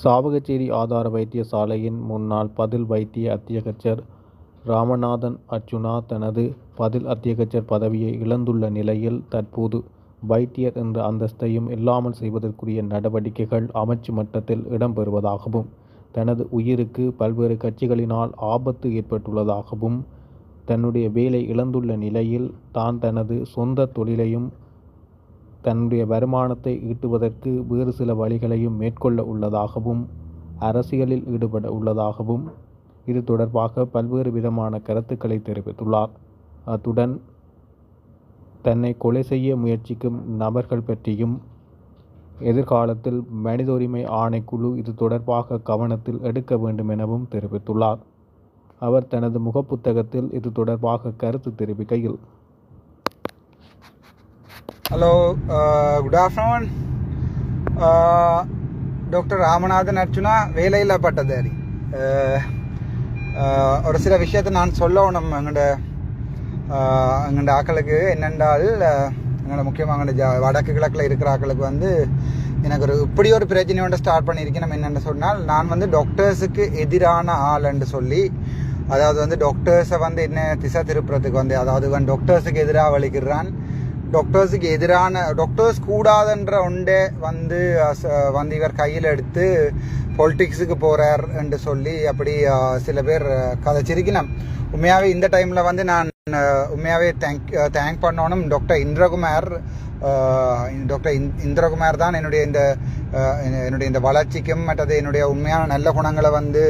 சாவகச்சேரி ஆதார வைத்தியசாலையின் முன்னாள் பதில் வைத்திய அத்தியகச்சர் ராமநாதன் அர்ச்சுனா தனது பதில் அத்தியகச்சர் பதவியை இழந்துள்ள நிலையில் தற்போது வைத்தியர் என்ற அந்தஸ்தையும் இல்லாமல் செய்வதற்குரிய நடவடிக்கைகள் அமைச்சு மட்டத்தில் இடம்பெறுவதாகவும் தனது உயிருக்கு பல்வேறு கட்சிகளினால் ஆபத்து ஏற்பட்டுள்ளதாகவும் தன்னுடைய வேலை இழந்துள்ள நிலையில் தான் தனது சொந்த தொழிலையும் தன்னுடைய வருமானத்தை ஈட்டுவதற்கு வேறு சில வழிகளையும் மேற்கொள்ள உள்ளதாகவும் அரசியலில் ஈடுபட உள்ளதாகவும் இது தொடர்பாக பல்வேறு விதமான கருத்துக்களை தெரிவித்துள்ளார். அத்துடன் தன்னை கொலை செய்ய முயற்சிக்கும் நபர்கள் பற்றியும் எதிர்காலத்தில் மனித உரிமை ஆணைக்குழு இது தொடர்பாக கவனத்தில் எடுக்க வேண்டும் எனவும் தெரிவித்துள்ளார். அவர் தனது முகப்புத்தகத்தில் இது தொடர்பாக கருத்து தெரிவிக்கையில் hello good afternoon doctor Ramanathan Archuna வேலையில்லா பட்டதாரி. Uh, uh, ஒரு சில விஷயத்தை நான் சொல்லணும் எங்கள்ட uh, எங்கள்ட ஆக்களுக்கு. என்னென்றால் எங்களோட முக்கியமாக ஜா வடக்கு கிழக்கில் இருக்கிற ஆக்களுக்கு வந்து எனக்கு ஒரு இப்படி ஒரு பிரச்சனையோட ஸ்டார்ட் பண்ணியிருக்கேன் நம்ம என்னென்னு சொன்னால் நான் வந்து டாக்டர்ஸுக்கு எதிரான ஆள்ன்னு சொல்லி அதாவது வந்து டாக்டர்ஸை வந்து என்ன திசை திருப்புறதுக்கு வந்து அதாவது இவன் டாக்டர்ஸுக்கு எதிராக வலிக்கிறான். டாக்டர்ஸுக்கு எதிரான டாக்டர்ஸ் கூடாதுன்ற ஒன்றே வந்து வந்து இவர் கையில் எடுத்து பொலிட்டிக்ஸுக்கு போகிறார் என்று சொல்லி அப்படி சில பேர் அஹ், கதைச்சிருக்கணும் உண்மையாகவே இந்த டைமில் வந்து நான் உண்மையாகவே தேங்க் தேங்க் பண்ணணும். டாக்டர் இந்திரகுமார் டாக்டர் இந்- இந்திரகுமார் தான் என்னுடைய இந்த என்னுடைய இந்த வளர்ச்சிக்கும் மற்றது என்னுடைய உண்மையான நல்ல குணங்களை வந்து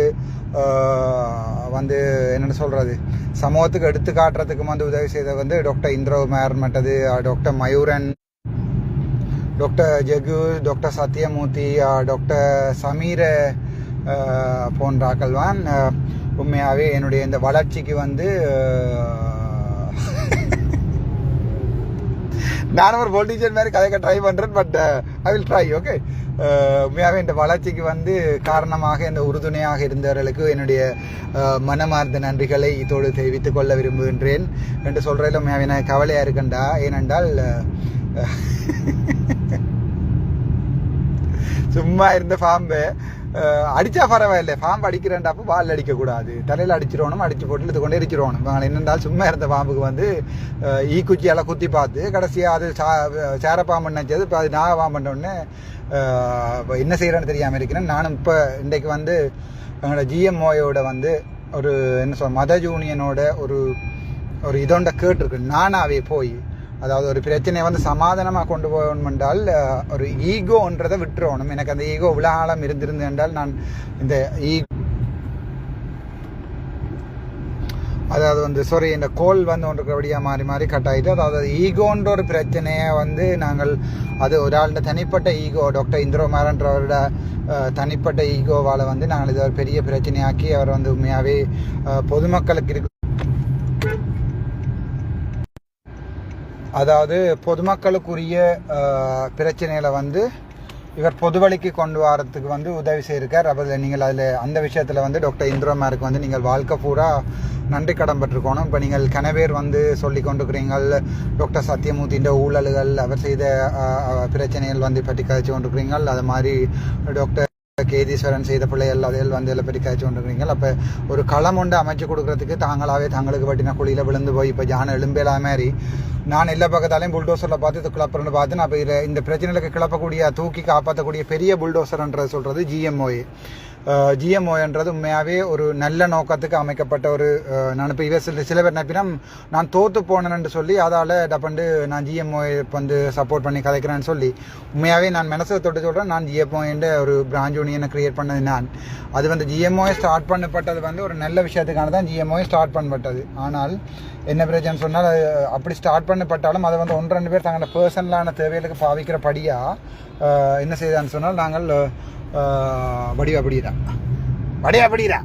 வந்து என்னென்னு சொல்கிறது சமூகத்துக்கு எடுத்து காட்டுறதுக்கும் வந்து உதவி செய்தது வந்து டாக்டர் இந்திரகுமார் மற்றது doctor Mayuran doctor Jegu doctor Sathyamoorthy doctor Sameera போன்ற ஆக்கள்வான் உண்மையாகவே என்னுடைய இந்த வளர்ச்சிக்கு வந்து நானும் ஒரு பொலிட்டீஷியன் மாதிரி கதைக்க ட்ரை பண்ணுறேன் but I uh, will try okay uh, உண்மையாகவே இந்த வளர்ச்சிக்கு வந்து காரணமாக இந்த உறுதுணையாக இருந்தவர்களுக்கு என்னுடைய uh, மனமார்ந்த நன்றிகளை இதோடு தெரிவித்துக் கொள்ள விரும்புகின்றேன். என்று சொல்கிறதில் உண்மையாகவே நான் கவலையாக இருக்கண்டா ஏனென்றால் சும்மா இருந்த பாம்பு அஹ், அடிச்சா பரவாயில்லை. பாம்பு அடிக்கிறேன்டாப்போ வால் அடிக்கக்கூடாது. தலையில் அடிச்சிடணும் அடிச்சு போட்டு இது கொண்டு எரிச்சிடணும் என்னென்றால் சும்மா இருந்த பாம்புக்கு வந்து ஈ குச்சியால் குத்தி பார்த்து கடைசியாக அது சா சேர பாம்பு நினச்சது. இப்போ அது நாக இப்போ என்ன செய்கிறேன்னு தெரியாமல் இருக்கிறேன். நானும் இப்போ இன்றைக்கு வந்து எங்களோட ஜிஎம்ஓயோட வந்து ஒரு என்ன சொல் மத ஜூனியனோட ஒரு ஒரு இதோண்ட கேட்டிருக்கு. நானாவே போய் அதாவது ஒரு பிரச்சனையை வந்து சமாதானமாக கொண்டு போகணும் என்றால் ஒரு ஈகோன்றதை விட்டுறணும். எனக்கு அந்த ஈகோ விழாலம் இருந்திருந்து என்றால் நான் இந்த ஈ அதாவது வந்து சாரி இந்த கோல் வந்து ஒன்றுக்கபடியாக மாறி மாறி கட் ஆகிட்டு அதாவது ஈகோன்ற ஒரு பிரச்சனையை வந்து நாங்கள் அது ஒரு ஆளுடைய தனிப்பட்ட ஈகோ டாக்டர் இந்திரகுமாரன்றவரோட தனிப்பட்ட ஈகோவால் வந்து நாங்கள் இதை ஒரு பெரிய பிரச்சனையாக்கி அவர் வந்து உண்மையாகவே பொதுமக்களுக்கு இருக்க அதாவது பொதுமக்களுக்குரிய பிரச்சனைகளை வந்து இவர் பொதுவழிக்கு கொண்டு வரத்துக்கு வந்து உதவி செய்திருக்கார். அப்போ நீங்கள் அதில் அந்த விஷயத்தில் வந்து டாக்டர் இந்திரமாருக்கு வந்து நீங்கள் வாழ்க்கை பூரா நன்றி கடன் பட்டிருக்கணும் இப்போ நீங்கள் கனவேர் வந்து சொல்லி கொண்டிருக்கிறீங்கள். டாக்டர் சத்யமூர்த்தின்ற ஊழல்கள் அவர் செய்த பிரச்சனைகள் வந்து பற்றி கதைச்சு கொண்டிருக்கிறீங்கள். அது மாதிரி டாக்டர் கேதீஸ்வரன் செய்த பிள்ளைகள் அதையில் வந்து இதில் பெரிய காய்ச்சி கொண்டிருக்கிறீங்க அப்போ ஒரு களம் ஒன்று அமைச்சு கொடுக்கறதுக்கு தாங்களாவே தங்களுக்கு பட்டின குழியில் விழுந்து போய் இப்போ ஜான எலும்பேலா மாதிரி நான் எல்லா பக்கத்தாலையும் புல்டோசரில் பார்த்து இது கிளப்புறன்னு பார்த்து நான் இப்போ இதில் இந்த பிரச்சனைகளுக்கு கிளப்பக்கூடிய தூக்கி காப்பாற்றக்கூடிய பெரிய புல்டோசர்ன்றது சொல்கிறது ஜிஎம்ஓஏ ஜிஎம்ஓன்றது உண்மையாகவே ஒரு நல்ல நோக்கத்துக்கு அமைக்கப்பட்ட ஒரு அஹ், நான் இப்போ இவர் சில சில பேர் நப்பினம் நான் தோற்று போனேன்னு சொல்லி அதால் டப்பண்டு நான் ஜிஎம்ஓ வந்து சப்போர்ட் பண்ணி கதைக்கிறேன்னு சொல்லி உண்மையாகவே நான் மனசை தொட்டு சொல்கிறேன் நான் ஜிஎம்ஓன்ற ஒரு பிரான்ச் யூனியனை கிரியேட் பண்ணது நான். அது வந்து ஜிஎம்ஓ ஸ்டார்ட் பண்ணப்பட்டது வந்து ஒரு நல்ல விஷயத்துக்கான தான் ஜிஎம்ஓ ஸ்டார்ட் பண்ணப்பட்டது. ஆனால் என்ன பிரச்சனை சொன்னால் அது அப்படி ஸ்டார்ட் பண்ணப்பட்டாலும் அதை வந்து ஒன்று ரெண்டு பேர் தங்களோட பர்சனலான தேவைகளுக்கு பாவிக்கிறபடியாக என்ன செய்தான்னு சொன்னால் நாங்கள் வடிவ வடிவா வடிவ வடிவா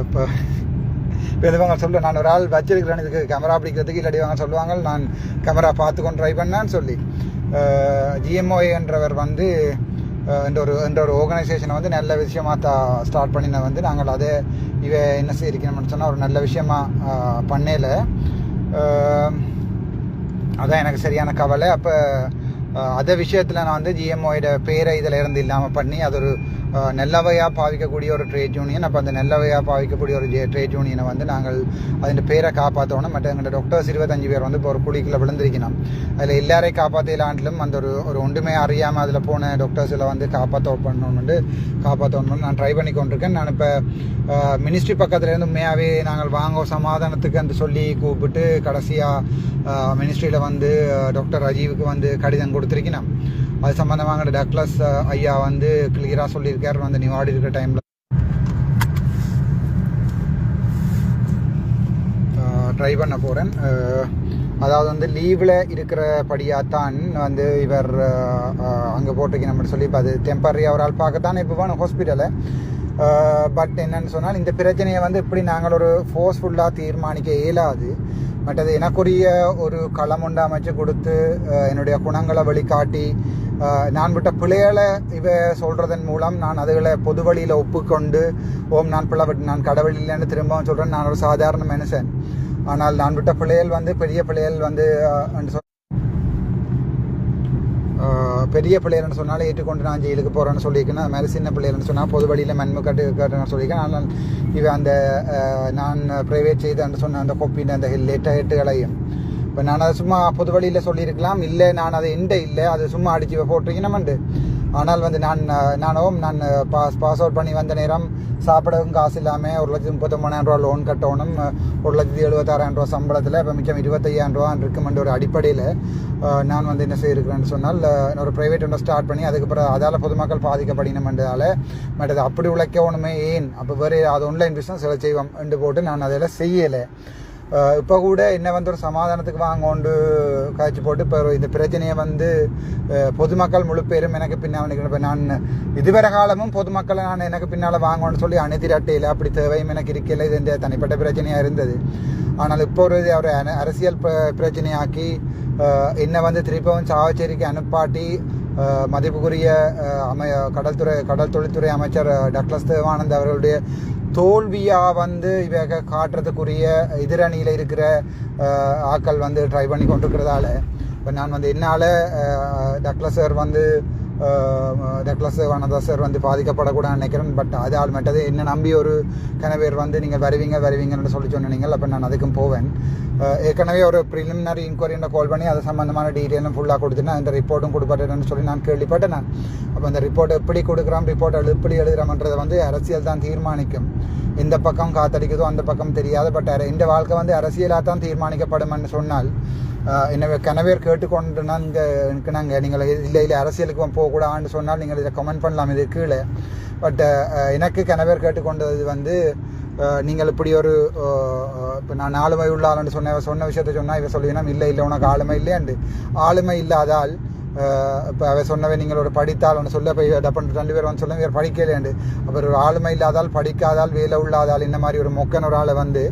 இப்போ இப்போ எதுவாங்க சொல்ல நான் ஒரு ஆள் வச்சிருக்கிறேன் இதுக்கு கேமரா பிடிக்கிறதுக்கு இல்லாடி வாங்க சொல்லுவாங்க நான் கேமரா பார்த்து கொண்டு ட்ரை பண்ணான்னு சொல்லி. ஜிஎம்ஓஏன்றவர் வந்து என்ற ஒரு என்ற ஒரு ஆர்கனைசேஷனை வந்து நல்ல விஷயமாக தா ஸ்டார்ட் பண்ணின வந்து நாங்கள் அதை இவ என்ன செய்யிருக்கணும்னு சொன்னால் ஒரு நல்ல விஷயமா பண்ணல. அதான் எனக்கு சரியான கவலை. அப்போ அதே விஷயத்தில் நான் வந்து ஜிஎம்ஓயோட பேரை இதில் இருந்து இல்லாமல் பண்ணி அது ஒரு நல்லவையாக பாவிக்கக்கூடிய ஒரு ட்ரேட் யூனியன் அப்போ அந்த நல்லவையாக பாவிக்கக்கூடிய ஒரு ட்ரேட் யூனியனை வந்து நாங்கள் அதன் பேரை காப்பாற்றணும் மற்ற எங்களோட டாக்டர்ஸ் இருபத்தஞ்சு பேர் வந்து இப்போ ஒரு குழிக்குள்ளே விழுந்திருக்கணும். அதில் எல்லாரையும் காப்பாற்றலாண்டிலும் அந்த ஒரு ஒரு ஒன்றுமே அறியாமல் அதில் போன டாக்டர்ஸில் வந்து காப்பாற்ற பண்ணணும்னு காப்பாற்றணும்னு நான் ட்ரை பண்ணி கொண்டிருக்கேன். நான் இப்போ மினிஸ்ட்ரி பக்கத்துலேருந்து உண்மையாகவே நாங்கள் வாங்க சமாதானத்துக்கு அந்த சொல்லி கூப்பிட்டு கடைசியாக மினிஸ்ட்ரியில் வந்து டாக்டர் ராஜீவுக்கு வந்து கடிதம் கொடுத்துருக்கணும். அது சம்மந்தமாக டக்ளஸ் ஐயா வந்து கிளியராக சொல்லியிருக்கார் வந்து நிவாடி இருக்கிற டைமில் ட்ரை பண்ண போகிறேன் அதாவது வந்து லீவில் இருக்கிறபடியாக தான் வந்து இவர் அங்கே போட்டிருக்கீங்க நம்ம சொல்லி இப்போ அது டெம்பரரி அவரால் பார்க்கத்தான் இப்போ வேணும் ஹாஸ்பிட்டலை பட் என்னன்னு சொன்னால் இந்த பிரச்சனையை வந்து இப்படி நாங்கள் ஒரு ஃபோர்ஸ்ஃபுல்லாக தீர்மானிக்க இயலாது. பட் அது எனக்குரிய ஒரு களம் அமைச்சு கொடுத்து என்னுடைய குணங்களை வழிகாட்டி நான் விட்ட பிள்ளைகளை இவ சொல்கிறதன் மூலம் நான் அதுகளை பொது வழியில் ஒப்புக்கொண்டு ஓம் நான் பிள்ளை விட்டு நான் கடவுள் இல்லைன்னு திரும்பவும் சொல்கிறேன் நான் ஒரு சாதாரண மனுஷன். ஆனால் நான் விட்ட பிள்ளைகள் வந்து பெரிய பிள்ளைகள் வந்து பெரிய பிள்ளைகள்னு சொன்னால் ஏற்றுக்கொண்டு நான் ஜெயிலுக்கு போகிறேன்னு சொல்லியிருக்கேன். அது மாதிரி சின்ன பிள்ளைகள்னு சொன்னால் பொது வழியில் மண்மு கட்டு கட்டுன்னு சொல்லியிருக்கேன். ஆனால் இவன் அந்த நான் ப்ரைவேட் செய்தேன்னு சொன்ன அந்த கொப்பின் அந்த லெட்டர் ஹெட்டுகளையும் இப்போ நான் அதை சும்மா பொது வழியில் சொல்லியிருக்கலாம். இல்லை நான் அதை எண்ட இல்லை. அது சும்மா அடித்து போட்டிருக்கணும்ண்டு ஆனால் வந்து நான் நானும் நான் பாஸ் பாஸ் அவுட் பண்ணி வந்த நேரம் சாப்பிடவும் காசு இல்லாமல் ஒரு லட்சத்தி முப்பத்தொம்பதாயிரம் ரூபா லோன் கட்டணும். ஒரு லட்சத்தி எழுபத்தாறாயிரம் ரூபா சம்பளத்தில் இப்போ மிச்சம் இருபத்தையாயிரம் ரூபா இருக்குமென்ற ஒரு அடிப்படையில் நான் வந்து என்ன செய்யிருக்கிறேன்னு சொன்னால் ஒரு ப்ரைவேட் ஒன்று ஸ்டார்ட் பண்ணி அதுக்கப்புறம் அதால் பொதுமக்கள் பாதிக்கப்படினமென்றதால மற்றது அப்படி உழைக்கணுமே ஏன்? அப்போ வேறு அது ஆன்லைன் பிஸ்னஸ் செலவு செய்வோம் என்று போட்டு நான் அதெல்லாம் செய்யலை. இப்போ கூட என்ன வந்து ஒரு சமாதானத்துக்கு வாங்கோண்டு காய்ச்சி போட்டு இப்போ இந்த பிரச்சனையை வந்து பொதுமக்கள் முழு பேரும் எனக்கு பின்னால் இப்போ நான் இதுவரை காலமும் பொதுமக்களை நான் எனக்கு பின்னால் வாங்கணும்னு சொல்லி அணிதிரட்டையில் அப்படி தேவையும் எனக்கு இருக்கல இது இந்த தனிப்பட்ட பிரச்சனையாக இருந்தது ஆனால் இப்போ ஒரு இது அரசியல் பிரச்சனையாக்கி என்னை வந்து திருப்பவும் சாவச்சேரிக்கு அனுப்பாட்டி மதிப்புக்குரிய அமை கடல்துறை கடல் தொழில்துறை அமைச்சர் டக்ளஸ் தேவானந்த் அவர்களுடைய தோல்வியாக வந்து இவக காட்டுறதுக்குரிய எதிரணியில் இருக்கிற ஆக்கள் ஆட்கள் வந்து ட்ரை பண்ணி கொண்டிருக்கிறதால. இப்போ நான் வந்து என்னால் டக்ளஸ் சார் வந்து அஹ், டக்ளஸ் வனதா சார் வந்து பாதிக்கப்படக்கூடாதுன்னு நினைக்கிறேன். பட் அது ஆள் மட்டது என்ன நம்பி ஒரு கணவர் வந்து நீங்கள் வருவீங்க வருவீங்கன்னு சொல்லி சொன்னீங்க அப்போ நான் அதுக்கும் போவேன். ஏற்கனவே ஒரு ப்ரிலிமினரி இன்கொயரின்னு கால் பண்ணி அது சம்மந்தமான டீட்டெயிலும் ஃபுல்லாக கொடுத்துட்டு அந்த ரிப்போர்ட்டும் கொடுப்பட்டேன்னு சொல்லி நான் கேள்விப்பட்டேன் நான். அப்போ அந்த ரிப்போர்ட் எப்படி கொடுக்குறோம் ரிப்போர்ட் எப்படி எழுதுகிறோம்ன்றதை வந்து அரசியல் தான் தீர்மானிக்கும். இந்த பக்கம் காத்தடிக்குதோ அந்த பக்கம் தெரியாது. பட் இந்த வாழ்க்கை வந்து அரசியலாக தான் தீர்மானிக்கப்படும்னு சொன்னால் ஆஹ் கனவேர் கேட்டுக்கொண்டு நாங்கள் நாங்கள் நீங்கள் இல்லை இல்லை அரசியலுக்கு போகக்கூடாதுன்னு சொன்னால் நீங்கள் இதை கமெண்ட் பண்ணலாம் இது கீழே பட் எனக்கு கனவேர் கேட்டுக்கொண்டது வந்து நீங்கள் இப்படி ஒரு இப்போ நான் ஆளுமை உள்ள ஆளுன்னு சொன்ன சொன்ன விஷயத்த சொன்னால் இவன் சொல்லுவீங்கன்னா இல்லை இல்லை உனக்கு ஆளுமை இல்லையாண்டு ஆளுமை இல்லாதால் இப்போ அவ சொன்னவை நீங்கள் ஒரு படித்தால் ஒன்று சொல்ல போய் டப்பன் ரெண்டு பேர் வந்து சொல்ல வேறு படிக்கலையாண்டு அப்புறம் ஒரு ஆளுமை இல்லாதால் படிக்காதால் வேலை உள்ளாதால் இந்த மாதிரி ஒரு மொக்கன் ஒரு ஆளை வந்து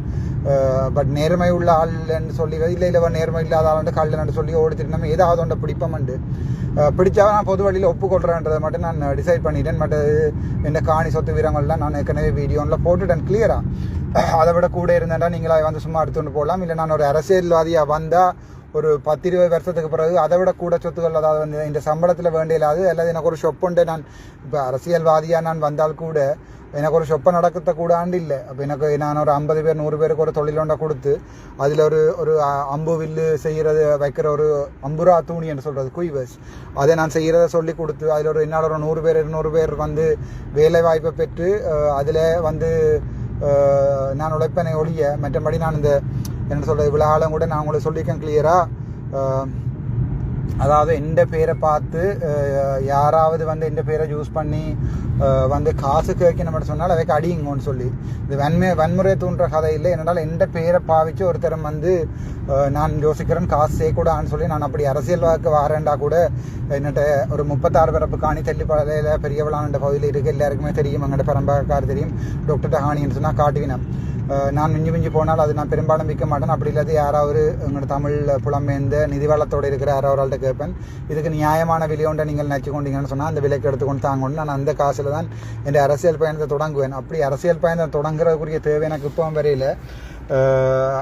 பட் நேர்மை உள்ள ஆள்ன்னு சொல்லி இல்லை இல்லை நேர்மை இல்லாத ஆளுண்டு கல்லுன்னு சொல்லி ஓடிச்சிட்டு நம்ம ஏதாவது ஒன்றை பிடிப்போம்ண்டு. பிடிச்சா நான் பொது வழியில் ஒப்புக்கொள்கிறேன்றதை மட்டும் நான் டிசைட் பண்ணிட்டேன். பட் இந்த காணி சொத்து வீரங்கள்லாம் நான் ஏற்கனவே வீடியோவில் போட்டுட்டேன் கிளியராக அதை விட கூட இருந்தேன்டா நீங்களா வந்து சும்மா எடுத்துகிட்டு போகலாம். இல்லை நான் ஒரு அரசியல்வாதியாக வந்தால் ஒரு பத்து இருபது வருஷத்துக்கு பிறகு அதை விட கூட சொத்துக்கள் அதாவது வந்து இந்த சம்பளத்தில் வேண்டிய இல்லாது அல்லது எனக்கு ஒரு ஷொப் உண்டு நான் இப்போ அரசியல்வாதியாக நான் வந்தால் கூட எனக்கு ஒரு ஷொப்பை நடக்கத்த கூடாண்டு இல்லை அப்போ எனக்கு நான் ஒரு ஐம்பது பேர் நூறு பேருக்கு ஒரு தொழிலொண்டை கொடுத்து அதில் ஒரு ஒரு அம்பு வில்லு செய்கிறது வைக்கிற ஒரு அம்புரா தூணி என்று சொல்கிறது குய்வஸ் அதை நான் செய்கிறத சொல்லி கொடுத்து அதில் ஒரு என்னால் ஒரு நூறு பேர் இருநூறு பேர் வந்து வேலை வாய்ப்பை பெற்று அதில் வந்து நான் உழைப்பனை ஒழிய மற்றபடி நான் இந்த என்ன சொல்கிறது இவ்வளோ ஆளும் கூட நான் உங்களை சொல்லியிருக்கேன் கிளியராக அதாவது எந்த பேரை பார்த்து யாராவது வந்து எந்த பேரை யூஸ் பண்ணி வந்து காசு கேட்கணும்னு சொன்னால் அவைக்கு அடியுங்கன்னு சொல்லி. இது வன்மை வன்முறை தூண்டுற கதை இல்லை. என்னால் எந்த பேரை பாவிச்சு ஒருத்தரம் வந்து நான் யோசிக்கிறேன் காசு செய்யக்கூடாதுன்னு சொல்லி நான் அப்படி அரசியல் வாக்கு வரேன்டா கூட என்னட்ட ஒரு முப்பத்தாறு பிறப்பு காணி தள்ளிப்பாளையில் பெரியவளான பகுதியில் இருக்குது எல்லாருக்குமே தெரியும் எங்கள்கிட்ட பரம்பரக்கார் தெரியும் டாக்டர் டஹானின்னு சொன்னால் காட்டுவினம் நான் மிஞ்சி மிஞ்சி போனால் அது நான் பெரும்பாலும் விற்க மாட்டேன். அப்படி இல்லாத யாராவது எங்களோட தமிழ் புலம்பெயர்ந்த நிதிவளத்தோடு இருக்கிற யாராவது கேட்பேன். இதுக்கு நியாயமான விலையோண்டை நீங்கள் நினச்சி கொண்டீங்கன்னு சொன்னால் அந்த விலைக்கு எடுத்துக்கொண்டு தாங்கணும். நான் அந்த காசில் தான் என் அரசியல் பயணத்தை தொடங்குவேன். அப்படி அரசியல் பயணத்தை தொடங்குறதுக்குரிய தேவை எனக்கு இப்போ வரையில்.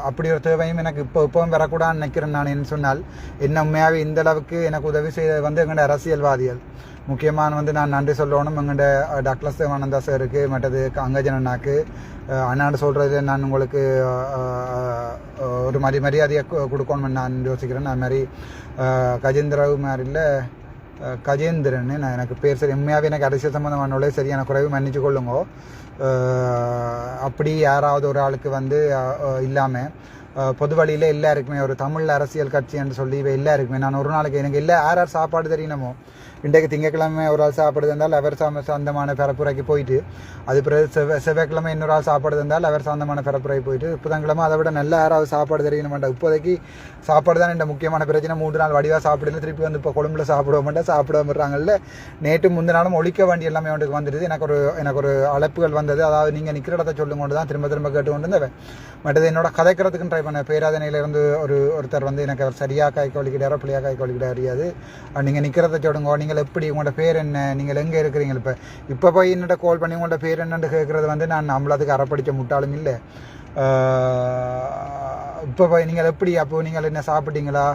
அப்படி ஒரு தேவையும் எனக்கு இப்போ இப்போவும் வரக்கூடாதுன்னு நினைக்கிறேன் நான். என்ன சொன்னால் என்ன உண்மையாகவே இந்த அளவுக்கு எனக்கு உதவி செய்த வந்து எங்களோட அரசியல்வாதிகள். முக்கியமான வந்து நான் நன்றி சொல்லணும். எங்கள்ட டக்ளஸ் தேவானந்தா சாருக்கு மற்றது அங்கஜன் அண்ணாக்கு அண்ணாண்டு சொல்கிறது நான் உங்களுக்கு ஒரு மாதிரி மரியாதையை கொடுக்கணும்னு நான் யோசிக்கிறேன். அது மாதிரி அஹ், கஜேந்திரவு மாதிரில கஜேந்திரன் நான் எனக்கு பேர் சரி உண்மையாகவே எனக்கு அரசியல் சம்மந்தமான சரியான குறைவு மன்னிச்சு கொள்ளுங்கோ. அப்படி யாராவது ஒரு ஆளுக்கு வந்து இல்லாமல் பொது வழியில் எல்லாருக்குமே ஒரு தமிழ் அரசியல் கட்சி என்று சொல்லி இவ எல்லாருக்குமே நான் ஒரு நாளைக்கு எனக்கு எல்லா யார் யார் சாப்பாடு தெரியணுமோ? இன்றைக்கு திங்கக்கிழமை ஒரு ஆள் சாப்பிடுது இருந்தால் அவர் சொந்தமான பரப்புரைக்கு போயிட்டு அது பிறகு செவ்வாய் செவ்வாய்க்கிழமை இன்னொரு ஆள் சாப்பாடு இருந்தால் அவர் சொந்தமான பரப்புரைக்கு போயிட்டு புதன்கிழமை அதை விட நல்ல யாராவது சாப்பாடு தெரியணும் மாட்டேன் இப்போதைக்கு சாப்பாடு தான் இந்த முக்கியமான பிரச்சனை. மூன்று நாள் வடிவாக சாப்பிடல திருப்பி வந்து இப்போ கொழும்புல சாப்பிட மாட்டேன் சாப்பிட விடுறாங்கல்ல நேற்று முந்தின நாளும் ஒழிக்க வேண்டிய எல்லாமே அவனுக்கு வந்துடுது. எனக்கு ஒரு எனக்கு ஒரு அழைப்புகள் வந்தது. அதாவது நீங்கள் நிற்கிற இடத்த சொல்லும் கொண்டு தான் திரும்ப திரும்ப கேட்டு கொண்டு இருந்தவன் மற்றது என்னோட கதைக்கிறதுக்கு ட்ரை பண்ண பேராதனையிலிருந்து ஒரு ஒருத்தர் வந்து எனக்கு அவர் சரியாக கை வலிக்கிட்டாரோ பிள்ளையாக கை கொலிக்கிட்டாரோ நீங்கள் நிற்கிறத சொல்லுங்க நீங்கள் எப்படி உங்களோட பேர் என்ன? நீங்கள் எங்கே இருக்கிறீங்க இப்போ? இப்போ போய் என்னோட கால் பண்ணி உங்களோட பேர் என்னன்னு கேட்குறது வந்து நான் நம்மளதுக்கு அறப்படிச்ச முட்டாளும் இல்லை. இப்போ போய் நீங்கள் எப்படி? அப்போ நீங்கள் என்ன சாப்பிட்டீங்களா?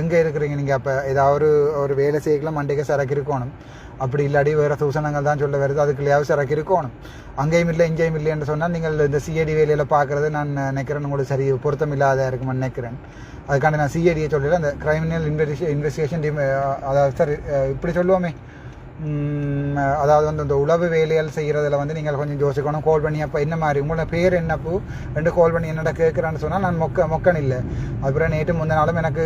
எங்கே இருக்கிறீங்க நீங்கள் அப்போ? ஏதாவது ஒரு ஒரு வேலை செய்யலாம் மண்டைக்கு சரக்கு இருக்கணும். அப்படி இல்லாடி வேறு சூசனங்கள் தான் சொல்ல வருது. அதுக்குள்ளேயாவது சரக்கு இருக்கணும். அங்கேயும் இல்லை இங்கேயும் இல்லைன்னு சொன்னால் நீங்கள் இந்த சிஐடி வேலையில் பார்க்குறது நான் நினைக்கிறேன். உங்களுக்கு சரி பொருத்தம் இல்லாத இருக்குமென்னு நினைக்கிறேன். அதுக்காண்டி நான் சிஐடியை சொல்லல அந்த கிரைமினல் இன்வெஸ்டி இன்வெஸ்டிகேஷன் டீம் அதாவது சரி இப்படி சொல்லுவோமே. அதாவது வந்து இந்த உளவு வேலைகள் செய்கிறதுல வந்து நீங்கள் கொஞ்சம் யோசிக்கணும். கால் பண்ணி அப்போ என்ன மாதிரி உங்களோட பேர் என்னப்போ ரெண்டு கால் பண்ணி என்னடா கேட்குறான்னு சொன்னால் நான் மொக்க மொக்கன் இல்லை. அப்புறம் நேற்று முந்தின நாளும் எனக்கு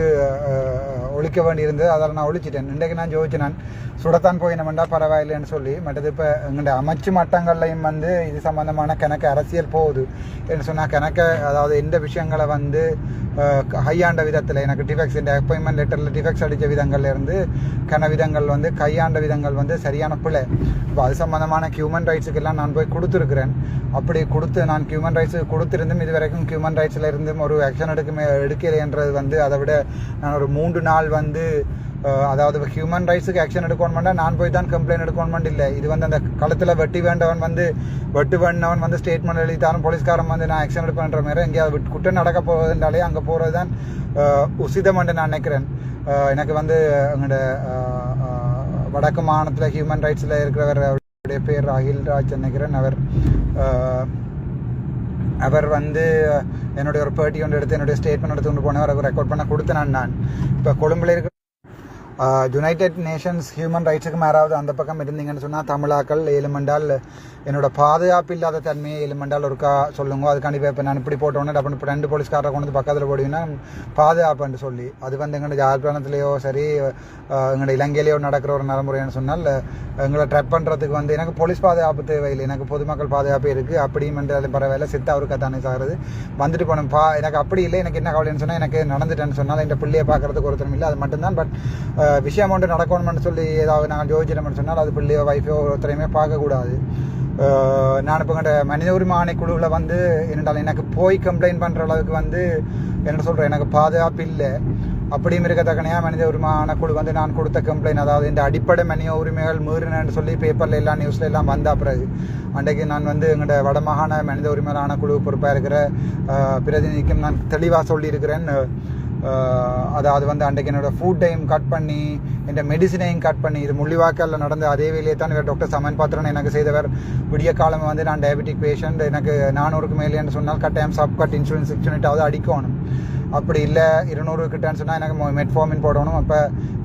ஒழிக்க வேண்டியிருந்தது. அதில் நான் ஒழிச்சிட்டேன். இன்றைக்கு நான் ஜோதிச்சு நான் சுடத்தான் போயினமெண்டா பரவாயில்லைன்னு சொல்லி மற்றது இப்போ எங்கள்கிட்ட அமைச்சு மட்டங்கள்லையும் வந்து இது சம்மந்தமான கணக்கு அரசியல் போகுது என்று சொன்னால் கணக்க அதாவது எந்த விஷயங்களை வந்து கையாண்ட விதத்தில் எனக்கு டிஃபெக்ட்ஸ் இந்த அப்பாயின்மெண்ட் லெட்டரில் டிஃபெக்ட்ஸ் அடித்த விதங்கள்லேருந்து கன விதங்கள் வந்து கையாண்ட விதங்கள் வந்து சரியான பிள்ளை இப்போ அது சம்மந்தமான ஹியூமன் ரைட்ஸுக்கெல்லாம் நான் போய் கொடுத்துருக்குறேன். அப்படி கொடுத்து நான் ஹியூமன் ரைட்ஸுக்கு கொடுத்துருந்தும் இது வரைக்கும் ஹியூமன் ரைட்ஸில் இருந்தும் ஒரு ஆக்ஷன் எடுக்க எடுக்கலைன்றது வந்து அதை விட நான் ஒரு மூன்று நாள் வந்து அதாவது ஹியூமன் ரைட்ஸுக்கு ஆக்ஷன் எடுக்கணுமெண்டா நான் போய் தான் கம்ப்ளைண்ட் எடுக்கணுமெண்ட் இல்லை. இது வந்து அந்த களத்தில் வெட்டி வேண்டவன் வந்து வெட்டு வேண்டவன் வந்து ஸ்டேட்மெண்ட் எழுதித்தாலும் போலீஸ்காரன் வந்து நான் ஆக்ஷன் எடுப்பேன்ற மாதிரி எங்கேயாவது குற்றம் நடக்க போவதுனாலே அங்கே போகிறது தான் உசிதம் என்று நான் நினைக்கிறேன். எனக்கு வந்து எங்களோட வடக்கு மாநிலத்தில் ஹியூமன் ரைட்ஸில் இருக்கிறவர் அவருடைய பேர் அகில்ராஜ் நினைக்கிறேன். அவர் அவர் வந்து என்னுடைய ஒரு பேட்டி ஒன்று எடுத்து என்னுடைய ஸ்டேட்மெண்ட் எடுத்து கொண்டு போனவர் அவர் ரெக்கார்ட் பண்ண கொடுத்தேன் நான். இப்போ கொழும்பில் இருக்க யுனைடெட் நேஷன்ஸ் ஹியூமன் ரைட்ஸுக்கு மேலாவது அந்த பக்கம் இருந்தீங்கன்னு சொன்னால் தமிழாக்கள் ஏழுமண்டால் என்னோட பாதுகாப்பு இல்லாத தன்மையை எலிமெண்டால் ஒருக்கா சொல்லுங்க அதுக்காண்டி இப்போ நான் இப்படி போட்டோன்னே டப்புனு இப்போ ரெண்டு போலீஸ்காரரை கொண்டு வந்து பக்கத்தில் போடுவீங்கன்னா பாதுகாப்புன்னு சொல்லி. அது வந்து எங்களோட ஜாழ்ப்பாணத்துலேயோ சரி எங்களோட இலங்கையிலேயோ நடக்கிற ஒரு நடைமுறைன்னு சொன்னால் எங்களை ட்ரெப் பண்ணுறதுக்கு வந்து எனக்கு போலீஸ் பாதுகாப்பு தேவையில்லை. எனக்கு பொதுமக்கள் பாதுகாப்பு இருக்குது அப்படியும் என்றாலும் பரவாயில்ல. சித்த அவருக்கு தானே சாகிறது. வந்துட்டு போனோம் பா எனக்கு அப்படி இல்லை. எனக்கு என்ன கவலைன்னு சொன்னால் எனக்கு நடந்துட்டேன்னு சொன்னால் இந்த பிள்ளையை பார்க்குறதுக்கு ஒருத்தரும் இல்லை. அது மட்டும்தான். பட் விஷயம் ஒன்று நடக்கணும்னு சொல்லி ஏதாவது நாங்கள் ஜோதிச்சிட்டோம்னு சொன்னால் அது பிள்ளையோ வைஃபோ ஒருத்தரையுமே பார்க்கக்கூடாது. நான் இப்போ எங்கள்ட மனித உரிமை ஆணைக்குழுவில் வந்து என்னென்றால் எனக்கு போய் கம்ப்ளைண்ட் பண்ணுற அளவுக்கு வந்து என்ன சொல்கிறேன் எனக்கு பாதுகாப்பு இல்லை. அப்படியும் இருக்கத்தக்கனையா மனித உரிமை ஆணைக்குழு வந்து நான் கொடுத்த கம்ப்ளைண்ட் அதாவது இந்த அடிப்படை மனித உரிமைகள் மீறினு சொல்லி பேப்பரில் எல்லாம் நியூஸில் எல்லாம் வந்த பிறகு அன்றைக்கு நான் வந்து எங்களோட வடமாகாண மனித உரிமை ஆணைக்குழு பொறுப்பாக இருக்கிற பிரதிநிதிக்கும் நான் தெளிவாக சொல்லியிருக்கிறேன் அதாவது வந்து அன்றைக்கு என்னோட ஃபுட்டையும் கட் பண்ணி இந்த மெடிசினையும் கட் பண்ணி இது முள்ளிவாக்கல்ல நடந்த அதே வேலையை தான் இவர் டாக்டர் சமன் பாத்திரன் எனக்கு செய்தவர். விடிய காலம் வந்து நான் டயபெட்டிக் பேஷண்ட் எனக்கு நானூறுக்கு மேலேன்னு சொன்னால் கட்டாயம் சப் கட் இன்சூரன்ஸ் சிக்ஸ் யூனிட்டாவது அடிக்கணும். அப்படி இல்லை இருநூறு கிட்டன்னு சொன்னால் எனக்கு மெட்ஃபார்மின் போடணும். அப்போ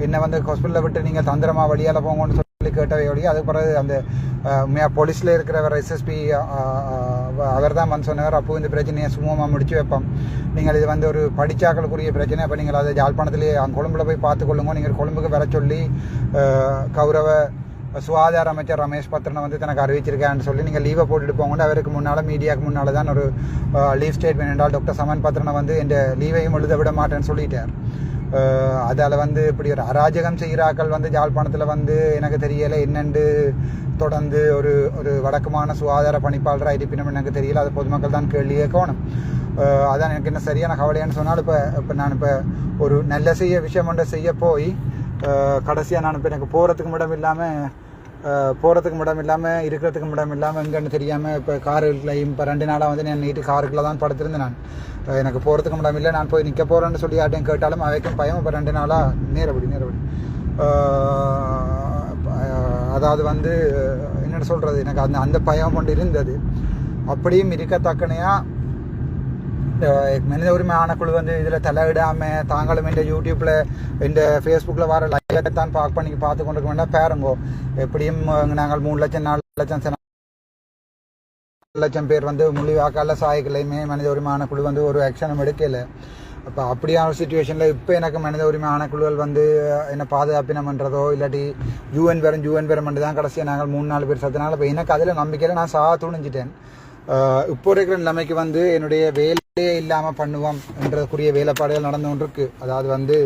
என்னை வந்து ஹாஸ்பிட்டலில் விட்டு நீங்கள் தந்திரமா வழியால் போங்கன்னு சொல்லி கேட்டவை ஒழிய அதுக்கு பிறகு அந்த உண்மையாக போலீஸில் இருக்கிறவர் எஸ்எஸ்பி அவர் தான் வந்து சொன்னவர் அப்போ இந்த பிரச்சனையை சுமூகமாக முடிச்சு வைப்போம். நீங்கள் இது வந்து ஒரு படிச்சாக்களுக்குரிய பிரச்சனை. அப்போ நீங்கள் அதை யாழ்ப்பாணத்திலே அங்கே கொழும்புல போய் பார்த்துக்கொள்ளுங்க. நீங்கள் கொழும்புக்கு வர சொல்லி கௌரவ சுகாதார அமைச்சர் ரமேஷ் பத்ரனை வந்து தனக்கு அறிவிச்சிருக்கேன்னு சொல்லி நீங்கள் லீவை போட்டுட்டு போங்க அவருக்கு முன்னால் மீடியாவுக்கு முன்னால் தான் ஒரு லீவ் ஸ்டேட்மெண்ட் என்றால் டாக்டர் சமன் பத்ரனை வந்து இந்த லீவையும் எழுத விட மாட்டேன்னு சொல்லிட்டார். அதால் வந்து இப்படி ஒரு அராஜகம் செய்கிறாக்கள் வந்து யாழ்ப்பாணத்தில் வந்து எனக்கு தெரியலை என்னென்று தொடர்ந்து ஒரு ஒரு வடக்குமான சுகாதார பணிப்பாளராக இருப்பினும் எனக்கு தெரியல அது பொதுமக்கள் தான் கேள்வி கேட்கணும். அதான் எனக்கு என்ன சரியான கவலைன்னு சொன்னால் இப்போ இப்போ நான் இப்போ ஒரு நல்ல செய்ய விஷயம் ஒன்றை செய்ய போய் கடைசியாக நான் இப்போ எனக்கு போகிறதுக்கு மட்டும் இல்லாமல் போகிறதுக்கு இடம் இல்லாமல் இருக்கிறதுக்கு இடம் இல்லாமல் எங்கன்னு தெரியாமல் இப்போ காருக்குள்ளையும் இப்போ ரெண்டு நாளாக வந்து நான் நீட்டு காருக்குள்ளே தான் படுத்திருந்தேன் நான். எனக்கு போகிறதுக்கு இடம் இல்லை நான் போய் நிற்க போகிறேன்னு சொல்லி யார்ட்டையும் கேட்டாலும் அவைக்கும் பயம். இப்போ ரெண்டு நாளாக நேரப்படி நேரப்படி. அதாவது வந்து என்ன சொல்கிறது எனக்கு அந்த அந்த பயம் கொண்டு இருந்தது. அப்படியும் இருக்கத்தக்கனையாக மனித உரிமை ஆணைக்குழு வந்து இதில் தலையிடாமல் தாங்களும் இந்த யூடியூப்பில் இந்த ஃபேஸ்புக்கில் வர தான் பார்க் பண்ணி பார்த்து கொண்டு இருக்க வேண்டாம் பேருங்கோ. எப்படியும் நாங்கள் மூணு லட்சம் நாலு லட்சம் நாலு லட்சம் பேர் வந்து முள்ளிவாக்கால சாய்க்கலையுமே மனித உரிமை ஆணைக்குழு வந்து ஒரு ஆக்ஷனும் எடுக்கல. அப்போ அப்படியான சுச்சுவேஷனில் இப்போ எனக்கு மனித உரிமை ஆணைக்குழுக்கள் வந்து என்ன பாதுகாப்பினம் பண்ணுறதோ இல்லாட்டி யூஎன் பேரும் யூஎன் பெறும் மட்டும் தான் கடைசியாக நாங்கள் மூணு நாலு பேர் சத்தினால இப்போ எனக்கு அதில் நம்பிக்கையில் நான் சா துணிஞ்சிட்டேன் இப்போ இருக்கிற நிலைமைக்கு வந்து என்னுடைய வேலை இல்லாமல் பண்ணுவோம் என்றதுக்குரிய வேலைப்பாடுகள் நடந்து கொண்டிருக்கு. அதாவது வந்து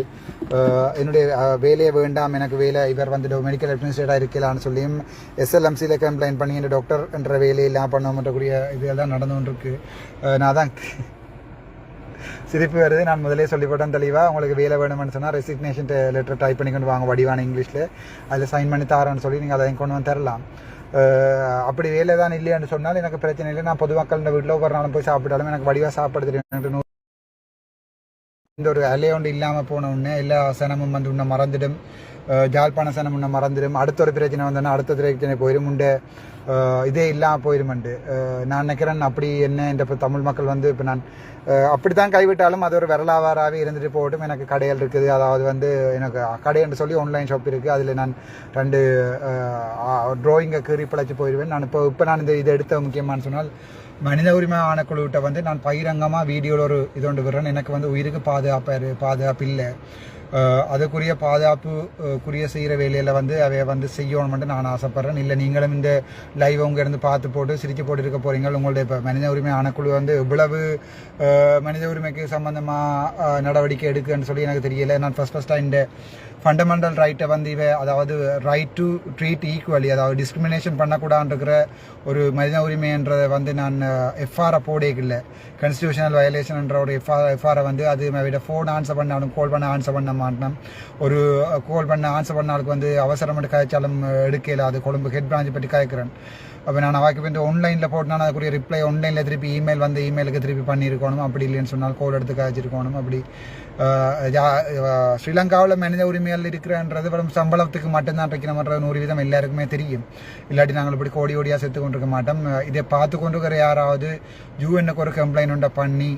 என்னுடைய வேலையை வேண்டாம் எனக்கு வேலை இவர் வந்து மெடிக்கல் அட்மினிஸ்ட்ரேட்டாக இருக்கலான்னு சொல்லியும் எஸ்எல்எம்சியில் கம்ப்ளைண்ட் பண்ணி இந்த டாக்டர் என்ற வேலையை இல்லாமல் பண்ணுவோம்ன்றக்கூடிய இதெல்லாம் நடந்து கொண்டிருக்கு. நான் தான் சிரிப்பு வருது. நான் முதலே சொல்லிவிட்டேன் தெளிவாக உங்களுக்கு வேலை வேணும்னு சொன்னால் ரெசிக்னேஷன் லெட்டர் டைப் பண்ணி கொண்டு வாங்க வடிவான இங்கிலீஷில் அதில் சைன் பண்ணி தாரேன்னு சொல்லி நீங்கள் அதை கொண்டு வந்து தரலாம். அப்படி வேலை தான் இல்லையான்னு சொன்னால் எனக்கு பிரச்சனை இல்லை. நான் பொதுமக்கள் இந்த வீட்டில் ஒவ்வொரு நாளும் போய் சாப்பிட்டாலும் எனக்கு வடிவாக சாப்பாடு தெரியும். இந்த ஒரு அலையோண்டு இல்லாமல் போன உடனே எல்லா சனமும் வந்து உன்னை மறந்துடும். அஹ் ஜாழ்ப்பாண மறந்துடும் அடுத்த ஒரு பிரச்சனை வந்தோன்னா அடுத்த பிரச்சனை போயிடும் உண்டு இதே இல்லாமல் போயிருமண்டு நான் நினைக்கிறேன் அப்படி என்ன இந்த இப்போ தமிழ் மக்கள் வந்து இப்போ நான் அப்படி அப்படித்தான் கைவிட்டாலும் அது ஒரு விரலாவாராகவே இருந்துட்டு போகட்டும் எனக்கு கடைகள் இருக்குது அதாவது வந்து எனக்கு கடைன்னு சொல்லி ஆன்லைன் ஷாப் இருக்குது அதில் நான் ரெண்டு ட்ராயிங்கை கீறி பிழைச்சி போயிடுவேன் நான் இப்போ இப்போ நான் இந்த இதை எடுத்த முக்கியமானு சொன்னால் மனித உரிமை ஆணைக்குழுவிட்ட வந்து நான் பகிரங்கமாக வீடியோவில் ஒரு இது ஒன்று விடுறேன் எனக்கு வந்து உயிருக்கு பாதுகாப்பு பாதுகாப்பு இல்லை அதுக்குரிய பாதுகாப்பு குறிய செய்கிற வேலையில் வந்து அவைய வந்து செய்யணும்ட்டு நான் ஆசைப்பட்றேன். இல்லை நீங்களும் இந்த லைவ் உங்க இருந்து பார்த்து போட்டு சிரிச்சு போட்டு இருக்க போகிறீங்க உங்களுடைய இப்போ மனித உரிமை ஆணைக்குழு வந்து இவ்வளவு மனித உரிமைக்கு சம்பந்தமாக நடவடிக்கை எடுக்குன்னு சொல்லி எனக்கு தெரியல. நான் ஃபர்ஸ்ட் ஃபஸ்ட்டாக இந்த ஃபண்டமெண்டல் ரைட்டை வந்து இவ அதாவது ரைட் டு ட்ரீட் ஈக்குவலி அதாவது டிஸ்கிரிமினேஷன் பண்ணக்கூடாதுன்ற ஒரு மனித உரிமைன்றதை வந்து நான் எஃப்ஆரை போடேக்கில்லை. கான்ஸ்டியூஷனல் வயலேஷன்ன்ற ஒரு எஃப்ஆர் எஃப்ஆரை வந்து அது விட ஃபோன் ஆன்சர் பண்ணாலும் கால் பண்ண ஆன்சர் பண்ண மாட்டேன். ஒரு கால் பண்ண ஆன்சர் பண்ணாலுக்கு வந்து அவசரம் காய்ச்சாலும் எடுக்கல. அது கொழும்பு ஹெட் பிரான்ச் பற்றி காய்க்கிறேன் அப்போ நான் அவாக்கு வந்து ஆன்லைனில் போட்டேன்னா அதுக்குரிய ரிப்ளை ஆன்லைனில் திருப்பி இமெயில் வந்து இமெயிலுக்கு திருப்பி பண்ணியிருக்கணும். அப்படி இல்லைன்னு சொன்னால் கோல் எடுத்து காய்ச்சிருக்கணும் அப்படி ஸ்ரீலங்காவில் மனித உரிமைகள் இருக்கிறன்றது வெறும் சம்பளத்துக்கு மட்டும்தான் இருக்கிற நூறு வீதம் எல்லாருக்குமே தெரியும் இல்லாட்டி நாங்கள் இப்படி கோடி கோடியாக செத்து கொண்டிருக்க மாட்டோம் இதை பார்த்து கொண்டிருக்கிற யாராவது யூஎனுக்கு ஒரு கம்ப்ளைண்ட் உண்டை பண்ணி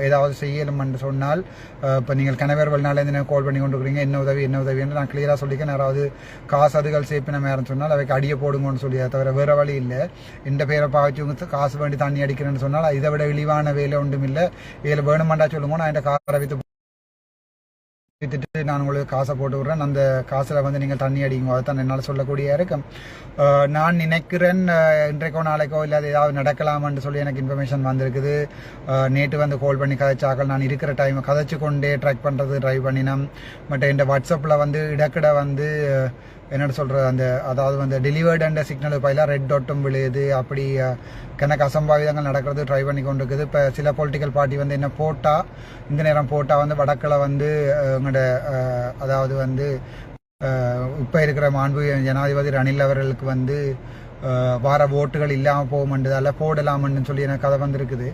ஏதாவது செய்யலும்னு சொன்னால் இப்போ நீங்கள் கணவர் வெளிநாளேருந்து கால் பண்ணி கொண்டிருக்கிறீங்க என்ன உதவி என்ன உதவின்னு நான் கிளியராக சொல்லிக்கேன் யாராவது காசு அதுகள் சேப்பின மேரன்னு சொன்னால் அவைக்கு அடியை போடுங்கன்னு சொல்லி அதை தவிர வேறு வழி இல்லை இந்த பேரை பாய்ச்சி காசு வேண்டி தண்ணி அடிக்கிறேன்னு சொன்னால் இதை விட இழிவான வேலை ஒன்றும் இல்லை இதில் வேணுமாண்டா சொல்லுங்க நான் இந்த காரை வைத்து வித்துட்டு நான் உங்களுக்கு காசை போட்டு விட்றேன். அந்த காசில் வந்து நீங்கள் தண்ணி அடிங்க. அதுதான் என்னால் சொல்லக்கூடிய இருக்கும் நான் நினைக்கிறேன் இன்றைக்கோ நாளைக்கோ இல்லை அது ஏதாவது நடக்கலாமான்னு சொல்லி எனக்கு இன்ஃபர்மேஷன் வந்திருக்குது. நேற்று வந்து கால் பண்ணி கதைச்சாக்கள் நான் இருக்கிற டைம் கதைச்சு கொண்டே ட்ராக் பண்ணுறது ட்ரைவ் பண்ணினேன். பட் என் வாட்ஸ்அப்பில் வந்து இடக்கிட வந்து என்னோட சொல்கிறது அந்த அதாவது வந்து டெலிவர்டு அண்ட் சிக்னல் பயிலாக ரெட் டாட்டும் விழுது அப்படி கணக்கு அசம்பாவிதங்கள் நடக்கிறது ட்ரை பண்ணி கொண்டு இருக்குது இப்போ சில பொலிட்டிக்கல் பார்ட்டி வந்து என்ன போட்டால் இந்த நேரம் போட்டால் வந்து வடக்கில் வந்து உங்களோட அதாவது வந்து இப்போ இருக்கிற மாண்பு ஜனாதிபதி ரணில் அவர்களுக்கு வந்து வார ஓட்டுகள் இல்லாமல் போகும்ன்றதால போடலாம்னு சொல்லி எனக்கு கதை வந்திருக்குது.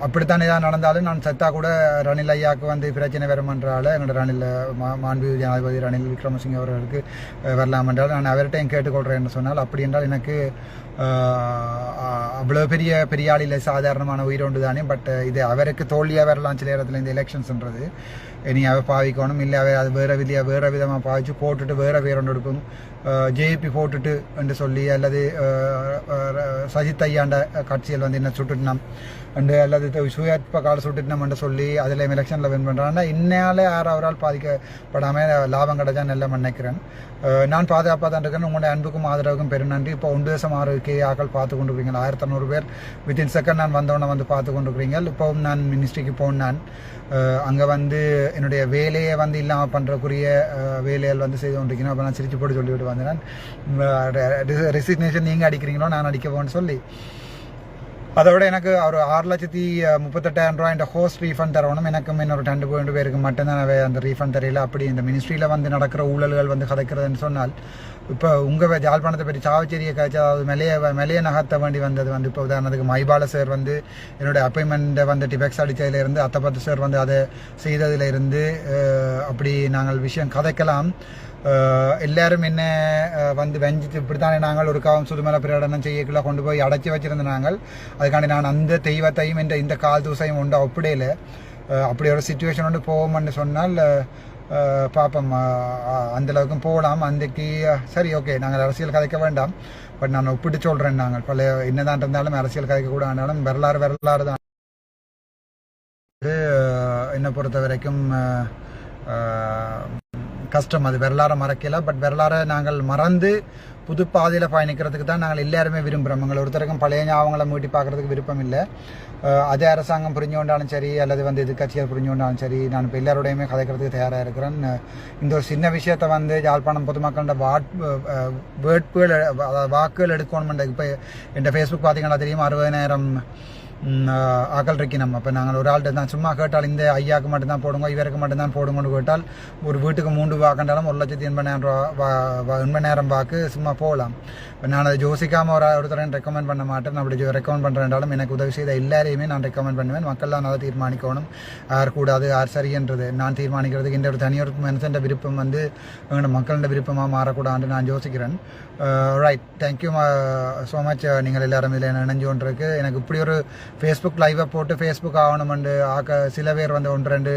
அப்படித்தான் ஏதாவது நடந்தாலும் நான் செத்தா கூட ரணில் ஐயாவுக்கு வந்து பிரச்சனை வருமென்றால் எங்களோட ரணில் மா- மாண்பு ஜனாதிபதி ரணில் விக்ரமசிங்க அவர்களுக்கு வரலாம் என்றால் நான் அவர்கிட்டையும் கேட்டுக்கொள்கிறேன்னு சொன்னால் அப்படி என்றால் எனக்கு அவ்வளோ பெரிய பெரிய ஆள் சாதாரணமான உயிரோண்டு தானே பட் இது அவருக்கு தோல்வியாக வரலாம் சில இடத்துல இந்த எலெக்ஷன்ஸ்ன்றது இனி அவர் பாவிக்கணும் இல்லை அவர் அது வேறு விதியாக வேறு விதமாக பாவிச்சு போட்டுட்டு வேறு வேற ஒன்று எடுக்கும். ஜேபி போட்டுட்டு என்று சொல்லி அல்லது சஜித் ஐயாண்ட கட்சியில் வந்து என்ன சுட்டுட்டினம் அண்டு அல்லது த- கால சுட்டுட்டினம் என்று சொல்லி அதில் எலெக்ஷனில் வின் பண்ணுறாங்க இன்னையாலே யார் அவரால் பாதிக்கப்படாமல் லாபம் கிடைச்சா எல்லாம் நினைக்கிறேன். Uh, நான் பாதுகாப்பாக தான் இருக்கேன். உங்களுடைய அன்புக்கும் ஆதரவுக்கும் பெருநன்றி இப்போ ஒன்று தேசம் ஆறு கே ஆக்கள் பார்த்து கொண்டு இருக்கீங்க ஆயிரத்தி நூறு பேர் வித்தின் செகண்ட் நான் வந்தவொடனே வந்து பார்த்து கொண்டு இருக்கிறீங்க இப்போவும் நான் மினிஸ்ட்ரிக்கு நான். Uh, அங்கே வந்து என்னுடைய வேலையை வந்து இல்லாமல் பண்ணுறக்குரிய uh, வேலைகள் வந்து செய்து கொண்டிருக்கணும் அப்போ நான் சிரிச்சு போட்டு சொல்லிவிட்டு வந்தேன். ரெசிக்னேஷன் நீங்கள் அடிக்கிறீங்களோ நான் அடிக்கவோன்னு சொல்லி. அதோட எனக்கு ஒரு ஆறு லட்சத்தி முப்பத்தெட்டாயிரம் ரூபாய் இந்த ஹோஸ்ட் ரீஃபண்ட் தரணும். எனக்கும் இன்னொரு ரெண்டு பாயிண்ட் பேருக்கு மட்டும்தான் அந்த ரீஃபண்ட் தெரியல. அப்படி இந்த மினிஸ்ட்ரியில் வந்து நடக்கிற ஊழல்கள் வந்து கதைக்கிறதுன்னு சொன்னால் இப்போ உங்கள் ஜாழ்ப்பாணத்தை பற்றி சாவச்சேரியை காய்ச்சி அதாவது மெலைய மெலைய நகர்த்த வேண்டி வந்தது வந்து இப்போ உதாரணத்துக்கு மைபால சார் வந்து என்னுடைய அப்பாயின்மெண்ட்டை வந்து டிபெக்ஸ் அடித்ததுலேருந்து அத்தப்பத்து சார் வந்து அதை செய்ததிலிருந்து அப்படி நாங்கள் விஷயம் கதைக்கலாம். எல்லாரும் என்ன வந்து வெஞ்சிட்டு இப்படித்தானே நாங்கள் ஒரு காவம் சுதுமல பிரகடனம் செய்யக்குள்ள கொண்டு போய் அடைச்சி வச்சிருந்த நாங்கள் அதுக்காண்டி நான் அந்த தெய்வத்தையும் இந்த இந்த கால் தூசையும் உண்டு அப்படியில் அப்படி ஒரு சுச்சுவேஷன் ஒன்று போவோம்னு சொன்னால் அஹ், பார்ப்போம் அஹ், அந்த அளவுக்கும் போகலாம் அன்றைக்கு சரி ஓகே நாங்கள் அரசியல் கதைக்க வேண்டாம் பட் நான் ஒப்பிட்டு சொல்கிறேன் நாங்கள் பல என்னதான் இருந்தாலும் அரசியல் கதைக்க கூட ஆனாலும் வரலாறு வரலாறு தான் இது என்னை பொறுத்த வரைக்கும் கஷ்டம். அது வரலாறு மறக்கல. பட் வரலாறை நாங்கள் மறந்து புது பாதையில் பயணிக்கிறதுக்கு தான் நாங்கள் எல்லாருமே விரும்புகிறோம் எங்களை ஒருத்தருக்கும் பழைய ஞாபகங்களை மீட்டி பார்க்கறதுக்கு விருப்பம் இல்லை அதே அரசாங்கம் புரிஞ்சு கொண்டாலும் சரி அல்லது வந்து எதிர்கட்சிகள் புரிஞ்சு கொண்டாலும் சரி நான் இப்போ எல்லாரோடையுமே கதைக்கிறதுக்கு தயாராக இருக்கிறேன். இந்த ஒரு சின்ன விஷயத்தை வந்து யாழ்ப்பாணம் பொதுமக்களோட வாட் வேட்புகள் அதாவது வாக்குகள் எடுக்கணும் இப்போ என் ஃபேஸ்புக் பார்த்தீங்கன்னா தெரியும்? அறுபதாயிரம் ம், ஆஹ், நம்ம இப்போ நாங்கள் ஒரு ஆள்கிட்ட தான் சும்மா கேட்டால் இந்த ஐயாவுக்கு மட்டும்தான் போடுங்க இவருக்கு மட்டும்தான் போடுங்கன்னு கேட்டால் ஒரு வீட்டுக்கு மூன்று வாக்கண்டாலும் ஒரு லட்சத்தி எண்பதாயிரம் ரூபா வா- நேரம் வாக்கு சும்மா போகலாம். இப்போ நான் அதை யோசிக்காமல் ஒரு ஒருத்தரையும் ரெக்கமெண்ட் பண்ண மாட்டேன். அப்படி ரெக்கமெண்ட் பண்ணுறேன்டாலும் எனக்கு உதவி செய்த எல்லாரையுமே நான் ரெக்கமெண்ட் பண்ணுவேன். மக்கள் தான் அதை தீர்மானிக்கணும். யார் கூடாது யார் சரின்றது நான் தீர்மானிக்கிறதுக்கு இந்த ஒரு தனியொரு மனுஷன் விருப்பம் வந்து எங்களோட மக்களோட விருப்பமாக மாறக்கூடாதுன்னு நான் யோசிக்கிறேன். ரைட் தேங்க்யூ ஸோ மச் நீங்கள் எல்லாரும் இதில் நினைஞ்சு கொண்டிருக்கு? எனக்கு இப்படி ஒரு ஃபேஸ்புக் லைவை போட்டு ஃபேஸ்புக் ஆகணுமெண்டு ஆக்க சில பேர் வந்து ஒன்று ரெண்டு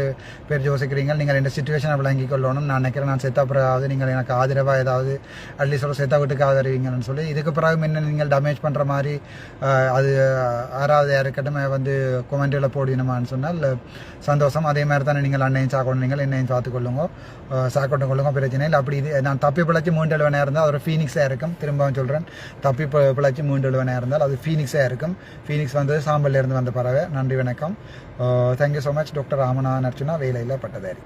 பேர் யோசிக்கிறீங்க நீங்கள் இந்த சுச்சுவேஷனை விளங்கி கொள்ளணும். நான் நினைக்கிறேன் நான் செத்தா பிறகாவது நீங்கள் எனக்கு ஆதரவாக ஏதாவது அட்லீஸ்ட் ஒரு செத்தா வீட்டுக்கு ஆதரவீங்கன்னு சொல்லி இதுக்கு பிறகு என்ன நீங்கள் டேமேஜ் பண்ணுற மாதிரி uh, அது uh, ஆறாவது யாருக்கட்டும் வந்து கொமெண்டில் போடணுமான்னு சொன்னால் uh, சந்தோஷம். அதே மாதிரி தானே நீங்கள் அன்னையும் சாக்கணும் நீங்கள் என்னையும் பார்த்துக்கொள்ளுங்க சாக்கொண்டு கொள்ளுங்க பிரச்சனை இல்லை. அப்படி இது நான் தப்பி பிழைச்சி மூன்று நேரம் இருந்தால் ஒரு ஃபீனிக்ஸ் ஃபீனிக்ஸாக இருக்கும். திரும்பவும் சொல்கிறேன் தப்பி பிழைச்சி மூன்று எழுவனாக இருந்தால் அது ஃபீனிக்ஸாக இருக்கும். ஃபீனிக்ஸ் வந்தது சாம்பல்ல இருந்து வந்த பறவை. நன்றி வணக்கம். Thank you so much doctor Ramanathan Archuna வேலையில் பட்டதாரி.